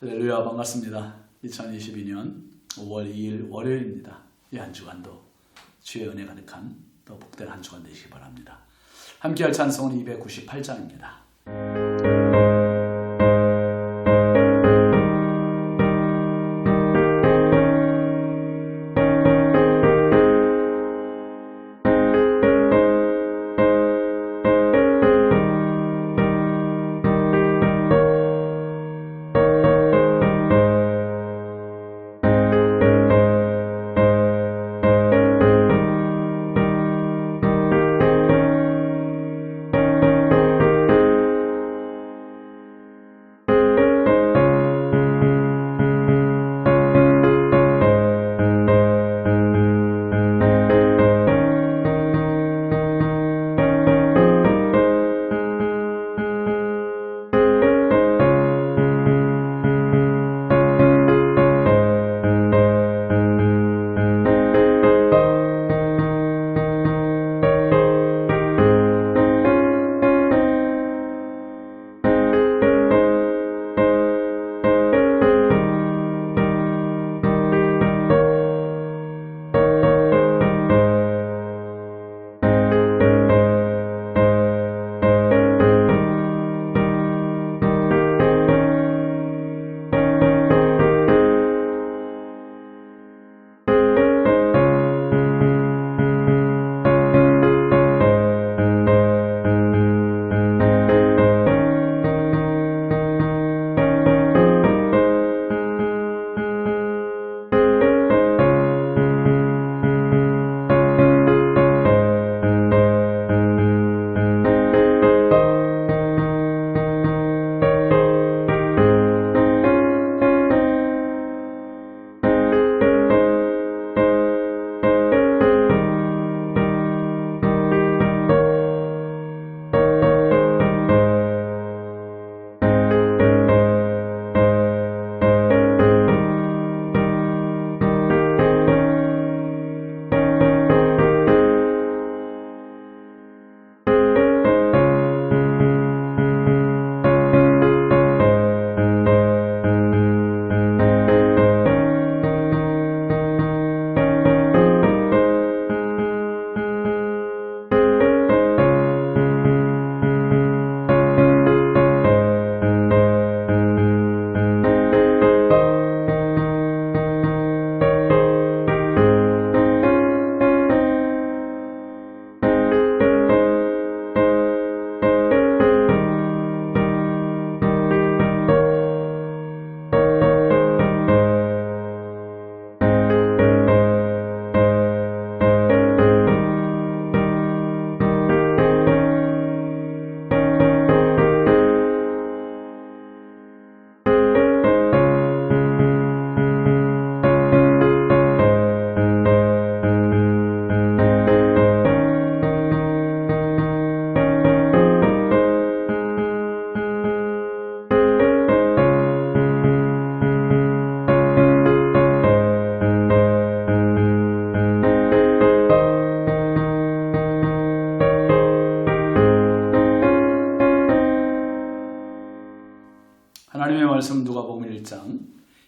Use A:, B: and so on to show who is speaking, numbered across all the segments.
A: 할렐루야 반갑습니다. 2022년 5월 2일 월요일입니다. 이 한 주간도 주의 은혜 가득한 또 복된 한 주간 되시기 바랍니다. 함께할 찬송은 298장입니다.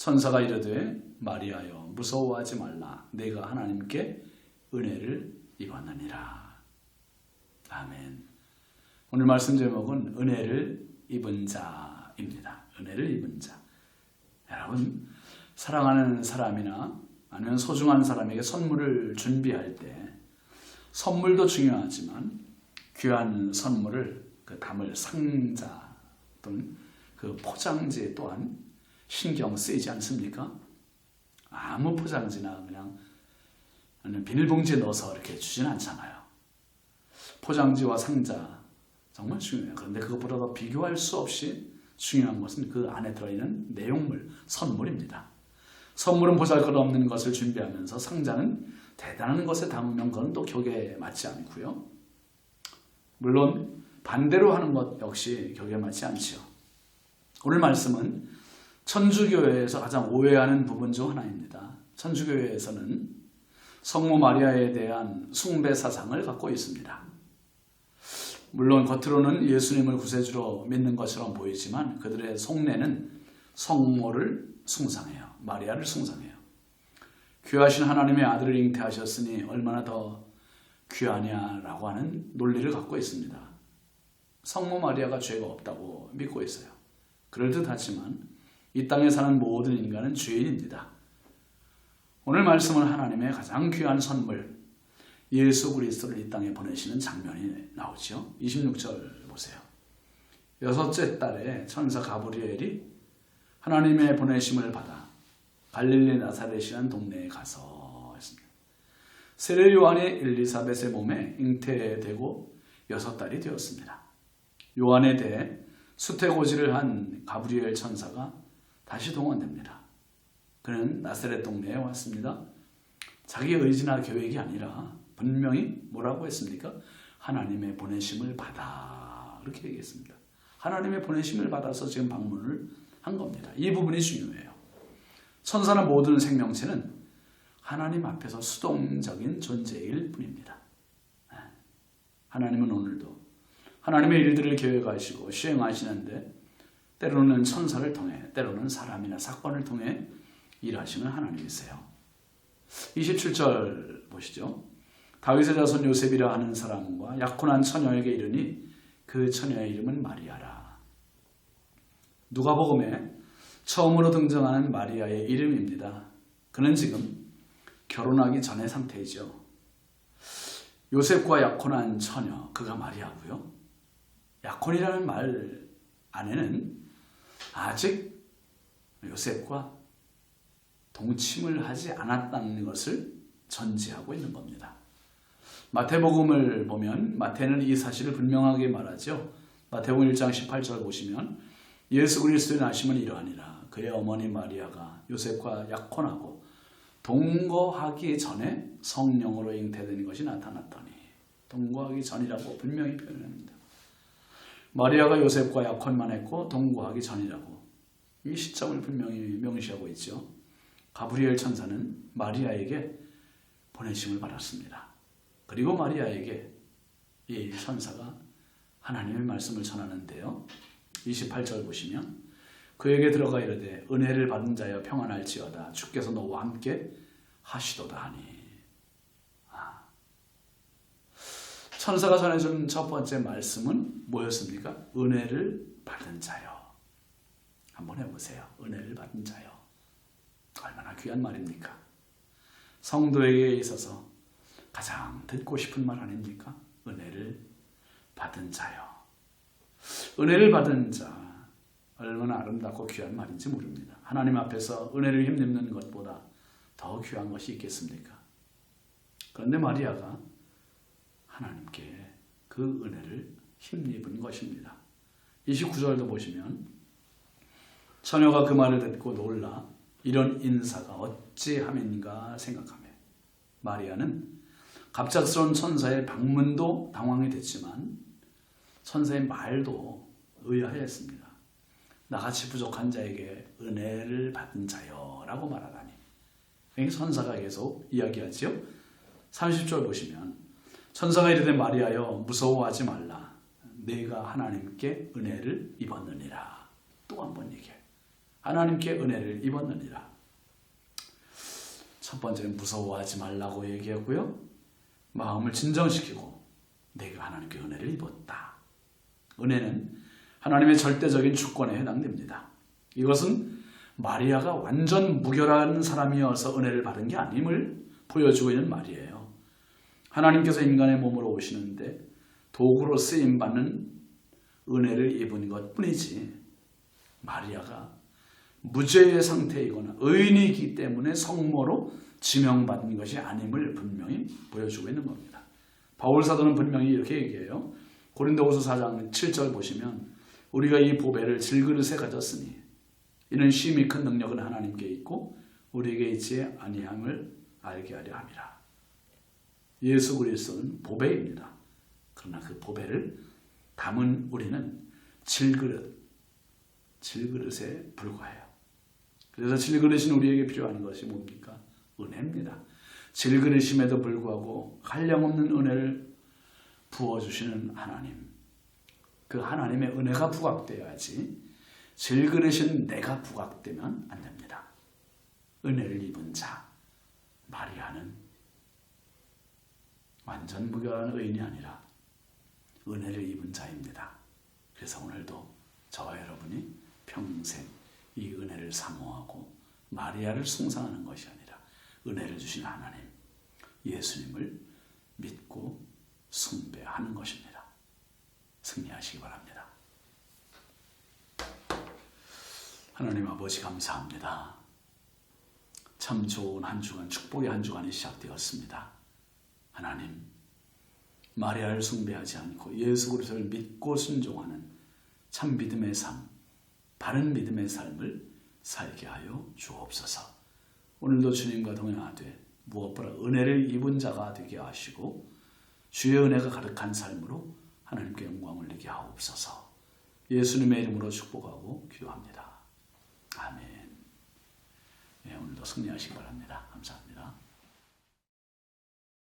A: 천사가 이르되 마리아여 무서워하지 말라. 내가 하나님께 은혜를 입었느니라. 아멘. 오늘 말씀 제목은 은혜를 입은 자입니다. 은혜를 입은 자. 여러분 사랑하는 사람이나 아니면 소중한 사람에게 선물을 준비할 때 선물도 중요하지만 귀한 선물을 그 담을 상자 또는 그 포장지 또한 신경 쓰이지 않습니까? 아무 포장지나 그냥 비닐봉지에 넣어서 이렇게 주지는 않잖아요. 포장지와 상자 정말 중요해요. 그런데 그것보다 더 비교할 수 없이 중요한 것은 그 안에 들어있는 내용물, 선물입니다. 선물은 보잘것없는 것을 준비하면서 상자는 대단한 것에 담으면 그건 또 격에 맞지 않고요. 물론 반대로 하는 것 역시 격에 맞지 않지요. 오늘 말씀은 천주교회에서 가장 오해하는 부분 중 하나입니다. 천주교회에서는 성모 마리아에 대한 숭배 사상을 갖고 있습니다. 물론 겉으로는 예수님을 구세주로 믿는 것처럼 보이지만 그들의 속내는 성모를 숭상해요. 마리아를 숭상해요. 귀하신 하나님의 아들을 잉태하셨으니 얼마나 더 귀하냐라고 하는 논리를 갖고 있습니다. 성모 마리아가 죄가 없다고 믿고 있어요. 그럴듯하지만 이 땅에 사는 모든 인간은 죄인입니다. 오늘 말씀은 하나님의 가장 귀한 선물 예수 그리스도를 이 땅에 보내시는 장면이 나오죠. 26절 보세요. 여섯째 달에 천사 가브리엘이 하나님의 보내심을 받아 갈릴리 나사렛이라는 동네에 가서. 세례 요한이 엘리사벳의 몸에 잉태되고 여섯 달이 되었습니다. 요한에 대해 수태고지를 한 가브리엘 천사가 다시 동원됩니다. 그는 나사렛 동네에 왔습니다. 자기 의지나 계획이 아니라 분명히 뭐라고 했습니까? 하나님의 보내심을 받아 이렇게 얘기했습니다. 하나님의 보내심을 받아서 지금 방문을 한 겁니다. 이 부분이 중요해요. 천사나 모든 생명체는 하나님 앞에서 수동적인 존재일 뿐입니다. 네. 하나님은 오늘도 하나님의 일들을 계획하시고 시행하시는데 때로는 천사를 통해 때로는 사람이나 사건을 통해 일하시는 하나님이세요. 27절 보시죠. 다윗의 자손 요셉이라 하는 사람과 약혼한 처녀에게 이르니 그 처녀의 이름은 마리아라. 누가복음에 처음으로 등장하는 마리아의 이름입니다. 그는 지금 결혼하기 전의 상태이죠. 요셉과 약혼한 처녀, 그가 마리아고요. 약혼이라는 말 안에는 아직 요셉과 동침을 하지 않았다는 것을 전제하고 있는 겁니다. 마태복음을 보면 마태는 이 사실을 분명하게 말하죠. 마태복음 1장 18절 보시면 예수 그리스도의 나심은 이러하니라. 그의 어머니 마리아가 요셉과 약혼하고 동거하기 전에 성령으로 잉태된 것이 나타났더니 동거하기 전이라고 분명히 표현합니다. 마리아가 요셉과 약혼만 했고 동거하기 전이라고 이 시점을 분명히 명시하고 있죠. 가브리엘 천사는 마리아에게 보내심을 받았습니다. 그리고 마리아에게 이 천사가 하나님의 말씀을 전하는데요. 28절 보시면 그에게 들어가 이르되 은혜를 받은 자여 평안할지어다 주께서 너와 함께 하시도다 하니 아. 천사가 전해준 첫 번째 말씀은 뭐였습니까? 은혜를 받은 자요. 한번 해보세요. 은혜를 받은 자요. 얼마나 귀한 말입니까? 성도에게 있어서 가장 듣고 싶은 말 아닙니까? 은혜를 받은 자요. 은혜를 받은 자 얼마나 아름답고 귀한 말인지 모릅니다. 하나님 앞에서 은혜를 힘입는 것보다 더 귀한 것이 있겠습니까? 그런데 마리아가 하나님께 그 은혜를 힘입은 것입니다. 29절도 보시면 처녀가 그 말을 듣고 놀라 이런 인사가 어찌함인가 생각하며 마리아는 갑작스러운 천사의 방문도 당황이 됐지만 천사의 말도 의아했습니다. 나같이 부족한 자에게 은혜를 받은 자여 라고 말하다니. 여기 천사가 계속 이야기하지요. 30절 보시면 천사가 이르되 마리아여 무서워하지 말라. 내가 하나님께 은혜를 입었느니라. 또 한 번 얘기해. 하나님께 은혜를 입었느니라. 첫 번째는 무서워하지 말라고 얘기했고요. 마음을 진정시키고 내가 하나님께 은혜를 입었다. 은혜는 하나님의 절대적인 주권에 해당됩니다. 이것은 마리아가 완전 무결한 사람이어서 은혜를 받은 게 아님을 보여주고 있는 말이에요. 하나님께서 인간의 몸으로 오시는데 도구로 쓰임 받는 은혜를 입은 것 뿐이지 마리아가 무죄의 상태이거나 의인이기 때문에 성모로 지명받은 것이 아님을 분명히 보여주고 있는 겁니다. 바울 사도는 분명히 이렇게 얘기해요. 고린도후서 4장 7절 보시면 우리가 이 보배를 질그릇에 가졌으니 이는 심히 큰 능력은 하나님께 있고 우리에게 있지 아니함을 알게 하려 함이라. 예수 그리스도는 보배입니다. 그러나 그 보배를 담은 우리는 질그릇, 질그릇에 불과해요. 그래서 질그릇인 우리에게 필요한 것이 뭡니까? 은혜입니다. 질그릇임에도 불구하고 한량없는 은혜를 부어주시는 하나님. 그 하나님의 은혜가 부각되어야지 질그릇인 내가 부각되면 안 됩니다. 은혜를 입은 자, 마리아는 완전 무결한 의인이 아니라 은혜를 입은 자입니다. 그래서 오늘도 저와 여러분이 평생 이 은혜를 사모하고 마리아를 숭상하는 것이 아니라 은혜를 주신 하나님, 예수님을 믿고 숭배하는 것입니다. 승리하시기 바랍니다. 하나님 아버지 감사합니다. 참 좋은 한 주간, 축복의 한 주간이 시작되었습니다. 하나님, 마리아를 숭배하지 않고 예수 그리스도를 믿고 순종하는 참 믿음의 삶, 바른 믿음의 삶을 살게 하여 주옵소서. 오늘도 주님과 동행하되 무엇보다 은혜를 입은 자가 되게 하시고 주의 은혜가 가득한 삶으로 하나님께 영광을 올리게 하옵소서. 예수님의 이름으로 축복하고 기도합니다. 아멘. 네, 오늘도 승리하시기 바랍니다. 감사합니다.